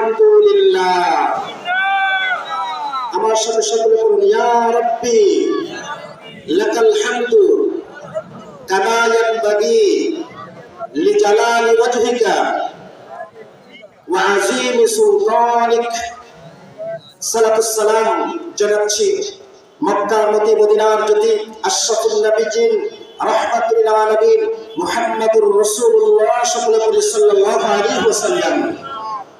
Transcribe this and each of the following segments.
আলহামদুলিল্লাহ। আমার সাথে সকলে করুন ইয়া রব্বি, লাকাল হামদু কামা ইয়ানবাগি লিজালালি ওয়াজহিকা ওয়া আযীমি সুলতানিক। সালাতু সালাম জানাচ্ছি মক্কা মতি মদিনার জ্যোতি আশরাফুল নবীজিন রাহমাতুল আলামিন মুহাম্মাদুর রাসূলুল্লাহ সাল্লাল্লাহু আলাইহি ওয়াসাল্লাম।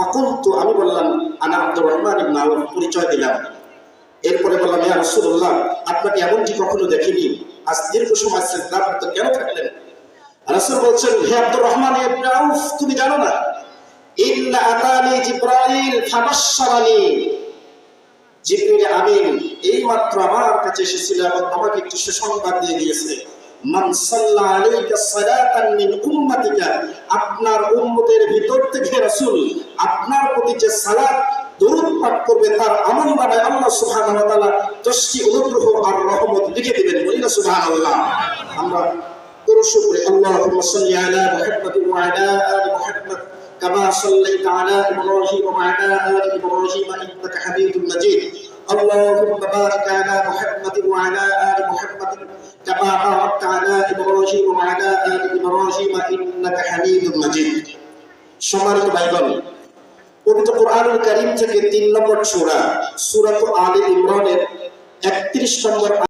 ফাকুলতু, আমি বললাম, আনা আব্দুর রহমান ইবনে আউফ, পরিচয় দিলাম। এরপরে বললাম, ইয়া রাসূলুল্লাহ, আপনাকে এমনটি কখনো দেখিনি? আজ দীর্ঘ সময় সিজদা করতে কেন থাকলেন? রাসূল বলছেন, হে আব্দুর রহমান ইবনে আউফ, তুমি জানো না? ইন্না আতানি জিব্রাইল, ফাবাশশারানি। জিবরিল আমিন, এইমাত্র আমার কাছে এসেছিল এবং আমাকে একটি সুসংবাদ দিয়ে দিয়েছে। মান সাল্লা আলাইকা সালাতান মিন উম্মাতিকা, আপনার উম্মতের ভিতর থেকে রাসূল আপনার প্রতি যে সালাত দরুদ পাঠ করবে তার আমল বানায় আল্লাহ সুবহানাহু ওয়া তাআলা দশটি অনুগ্রহ আর রহমত লিখে দিবেন বলি না সুবহানাল্লাহ আমরা দরুদ শুকরে আল্লাহুম্মা সাল্লি আলা মুহাম্মাদ ওয়া আলা আলি মুহাম্মাদ كما صليت على ابراهيم وعلى ال ابراهيم انك حميد مجيد اللهم بارك على محمد وعلى ال محمد كما باركت على ابراهيم وعلى ال ابراهيم انك حميد مجيد সম্মানিত ভাইগণ পবিত্র কোরআনুল কারীম থেকে তিন নম্বর সুরা সূরাত আলে ইমরানের 31 নম্বর